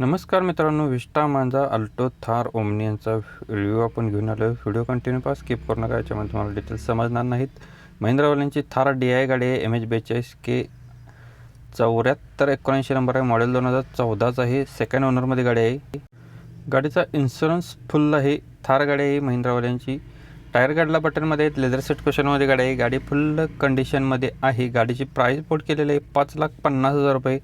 नमस्कार मित्रांनो विस्टा मांजा अल्टो थार ओमनी यांचा आपण घेऊन आलो व्हिडिओ कंटिन्यू पास स्किप करू नका याच्यामध्ये तुम्हाला डिटेल्स समजणार नाहीत. महिंद्रावाल्यांची थार डी आय गाडी आहे एम एच बेचाळीस के चौऱ्याहत्तर एकोणऐंशी नंबर आहे मॉडेल दोन हजार चौदाचा आहे सेकंड ओनरमध्ये गाडी आहे. गाडीचा इन्शुरन्स फुल आहे थार गाडी आहे महिंद्रावाल्यांची. टायर गाडीला बटनमध्ये आहेत लेदर सेट क्वेश्चनमध्ये गाडी आहे. गाडी फुल कंडिशनमध्ये आहे गाडीची प्राईस पोट केलेली आहे पाच लाख पन्नास हजार रुपये.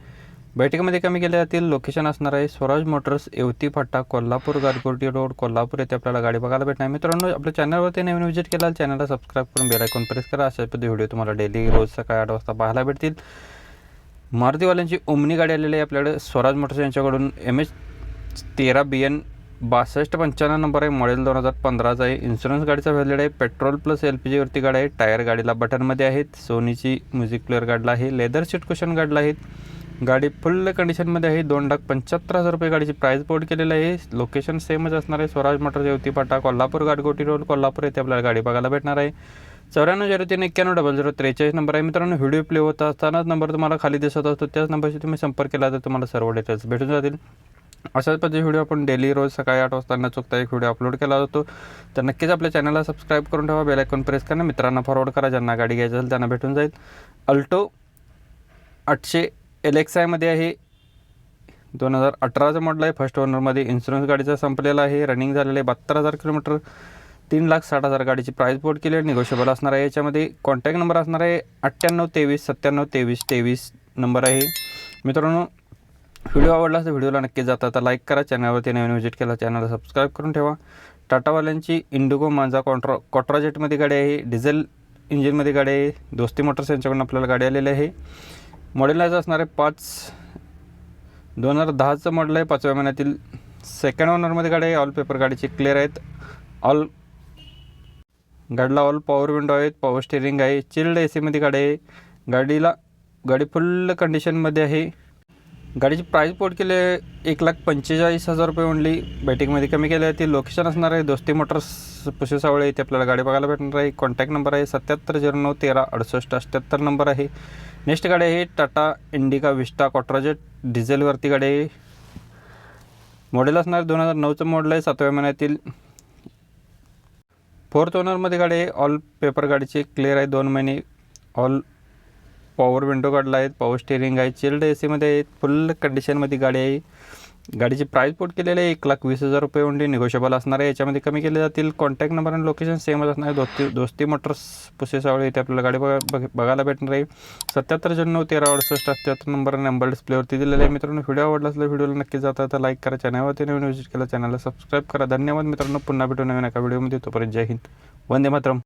बैठकीमध्ये कमी केल्या जातील लोकेशन असणार आहे स्वराज मोटर्स येवती फाटा कोल्हापूर गारगोटी रोड कोल्हापूर येथे आपल्याला गाडी बघायला भेटणार. मित्रांनो आपल्या चॅनलवरती नवीन विजिट केला चॅनलला सबस्क्राईब करून बेल आयकॉन प्रेस करा. अशा पद्धती व्हिडिओ तुम्हाला डेली रोज सकाळी आठ वाजता पाहायला भेटतील. मारुतीवाल्यांची ओमनी गाडी आलेली आहे आपल्याकडे. स्वराज मोटर्स यांच्याकडून एम एच तेरा बी एन बासष्ट पंच्याण्णव नंबर आहे. मॉडेल दोन हजार पंधराचा आहे. इन्शुरन्स गाडीचा व्हॅलेड आहे. पेट्रोल प्लस एल पी जीवरती गाडी आहे. टायर गाडीला बटनमध्ये आहेत. सोनीची म्युझिक प्लेअर गाडला आहे. लेदर सीट कुशन गाडला आहेत. गाडी फुल्ल कंडिशनमध्ये आहे. दोन लाख पंच्याहत्तर हजार रुपये गाडीची प्राईस बोर्ड केलेलं आहे. लोकेशन सेमच असणार आहे. स्वराज मोटर्स येवती कोल्हापूर गाडगोटी रोड कोल्हापूर येथे आपल्याला गाडी बघायला भेटणार आहे. चौऱ्याण्णव झिरो तीन एक्क्याण्णव डबल झिरो त्रेचाळीस नंबर आहे. मित्रांनो व्हिडिओ प्ले होत असतानाच नंबर तुम्हाला खाली दिसत असतो. त्याच नंबरशी तुम्ही संपर्क केला तर तुम्हाला सर्व डिटेल्स भेटून जातील. अशाच पद्धती व्हिडिओ आपण डेली रोज सकाळी आठ वाजता न चुकता एक व्हिडिओ अपलोड केला जातो. तर नक्कीच आपल्या चॅनलला सबस्क्राईब करून ठेवा. बेल आयकॉन प्रेस करा. मित्रांना फॉरवर्ड करा. ज्यांना गाडी घ्यायची असेल त्यांना भेटून जाईल. अल्टो आठशे एलेक्सायमध्ये आयमध्ये आहे. दोन हजार अठराचं मॉडल आहे. फर्स्ट ओनरमध्ये इन्शुरन्स गाडीचा संपलेला आहे. रनिंग झालेलं आहे बहात्तर हजार किलोमीटर तीन लाख साठ हजार गाडीची प्राईस बोर्ड केली आहे. निगोशिएबल असणार आहे. याच्यामध्ये कॉन्टॅक्ट नंबर असणार आहे. अठ्ठ्याण्णव तेवीस सत्त्याण्णव तेवीस तेवीस नंबर आहे. मित्रांनो व्हिडिओ आवडला तर व्हिडिओला नक्की जाता तर लाईक करा. चॅनलवरती नवीन व्हिजिट केला चॅनलला सबस्क्राईब करून ठेवा. टाटावाल्यांची इंडिगो माझा कॉन्ट्रा कॉट्राजेटमध्ये गाडी आहे. डिझेल इंजिनमध्ये गाडी आहे. दोस्ती मोटर्स यांच्याकडून आपल्याला गाडी आलेली आहे. मॉडेलायचं असणार आहे पाच दोन हजार दहाचं मॉडेल आहे पाचव्या महिन्यातील. सेकंड ओनरमध्ये गाडी आहे ऑल पेपर गाडीचे क्लिअर आहेत. ऑल गाडीला ऑल पॉवर विंडो आहेत पॉवर स्टेरिंग आहे चिल्ड ए सीमध्ये गाडी आहे. गाडीला गाडी फुल कंडिशनमध्ये आहे. गाडीची प्राईस पोट केले एक लाख पंचेचाळीस हजार रुपये ओनली बॅटिंगमध्ये कमी केले आहे ती लोकेशन असणार आहे दोस्ती मोटर्स पुशेसावळे इथे आपल्याला गाडी बघायला भेटणार आहे. कॉन्टॅक्ट नंबर आहे सत्याहत्तर झिरो नऊ तेरा अडुसष्ट अठ्ठ्याहत्तर नंबर आहे. नेक्स्ट गाडी आहे टाटा इंडिका विस्टा कॉट्राजेट डिझेलवरती गाडी आहे. मॉडेल असणार दोन हजार नऊचं मॉडेल आहे सातव्या महिन्यातील. फोर्थ ओनरमध्ये गाडी आहे. ऑल पेपर गाडीचे क्लिअर आहे दोन महिने. ऑल पॉवर विंडो काढला आहेत पॉवर स्टेरिंग आहे चिल्ड ए सीमध्ये आहे फुल कंडिशनमध्ये गाडी आहे. गाडीची प्राईस पोट केलेली आहे एक लाख वीस हजार रुपये ओनली निगोशिएबल असणार आहे. याच्यामध्ये कमी केले जातील. कॉन्टॅक्ट नंबर आणि लोकेशन सेमच असणार आहे. दोस्ती दोस्ती मोटर्स पुसेसावळे इथे आपल्याला गाडी बघा बघ बघायला भेटणार आहे. सत्याहत्तर जण्णव तेरा अडुसष्ट अठ्याहत्तर नंबर नंबर डिस्प्लेवरती दिलेले आहे. मित्रांनो व्हिडिओ आवडला असला व्हिडिओला नक्की जाता तर लाईक करा. चॅनलवरती नवीन विजिट केला चॅनलला सबस्क्राईब करा. धन्यवाद मित्रांनो. पुन्हा भेटू नवीन एका व्हिडिओमध्ये तोपर्यंत जय हिंद. वंदे मातरम.